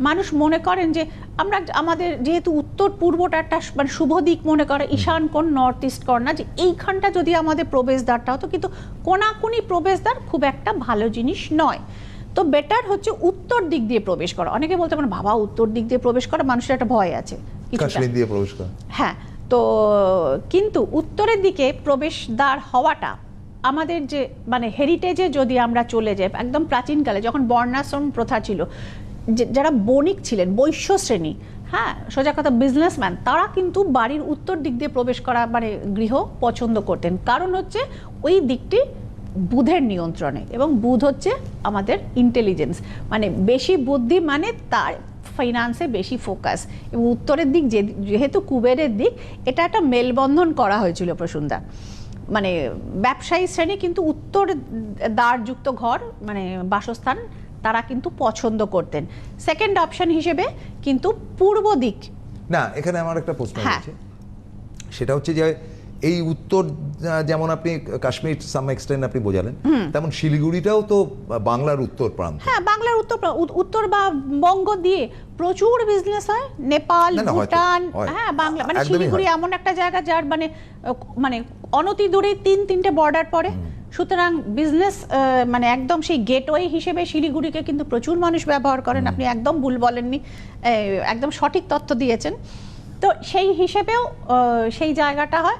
মানুষ মনে করেন যে আমরা আমাদের যেহেতু উত্তর পূর্বটা একটা মানে শুভ দিক মনে করে ঈশান কোণ নর্থ ইস্ট কর্নার যে এইখানটা যদি আমাদের প্রবেশদ্বারটা হতো কিন্তু কোনাকুনি প্রবেশদ্বার খুব একটা ভালো জিনিস নয়। তো বেটার হচ্ছে উত্তর দিক দিয়ে প্রবেশ করা। অনেকে বলতে পারেন বাবা উত্তর দিক দিয়ে প্রবেশ করা মানুষের একটা ভয় আছে। দিয়ে প্রবেশ করা। হ্যাঁ তো কিন্তু উত্তরের দিকে প্রবেশদ্বার হওয়াটা আমাদের যে মানে হেরিটেজে যদি আমরা চলে যাই একদম প্রাচীনকালে যখন বর্ণাশ্রম প্রথা ছিল যারা বণিক ছিলেন, বৈশ্য শ্রেণি হ্যাঁ সোজা কথা বিজনেসম্যান তারা কিন্তু বাড়ির উত্তর দিক দিয়ে প্রবেশ করা মানে গৃহ পছন্দ করতেন। কারণ হচ্ছে ওই দিকটি বুধের নিয়ন্ত্রণে এবং বুধ হচ্ছে আমাদের ইন্টেলিজেন্স মানে বেশি বুদ্ধি মানে তার ফাইন্যান্সে বেশি ফোকাস এবং উত্তরের দিক যেহেতু কুবেরের দিক, এটা একটা মেলবন্ধন করা হয়েছিল প্রসুন্দা। মানে ব্যবসায়ী শ্রেণি কিন্তু উত্তর দ্বারযুক্ত ঘর মানে বাসস্থান তারা কিন্তু পছন্দ করতেন। সেকেন্ড অপশন হিসেবে কিন্তু পূর্ব দিক। না এখানে আমার একটা প্রশ্ন হ্যাঁ। রয়েছে। সেটা হচ্ছে যে এই উত্তর যেমন আপনি কাশ্মীর সাম এক্সটেন্ড আপনি বোঝালেন তেমন শিলিগুড়িটাও তো বাংলার উত্তর প্রান্ত। হ্যাঁ বাংলার উত্তর উত্তর বা বঙ্গ দিয়ে প্রচুর বিজনেস হয়। নেপাল ভুটান হ্যাঁ। বাংলা মানে শিলিগুড়ি এমন একটা জায়গা যার মানে মানে অনতি দূরে তিন তিনটে বর্ডার পড়ে। সুতরাং বিজনেস মানে একদম সেই গেটওয়ে হিসেবে শিলিগুড়িকে কিন্তু প্রচুর মানুষ ব্যবহার করেন। আপনি একদম ভুল বলেননি। একদম সঠিক তথ্য দিয়েছেন। তো সেই হিসেবেও সেই জায়গাটা হয়।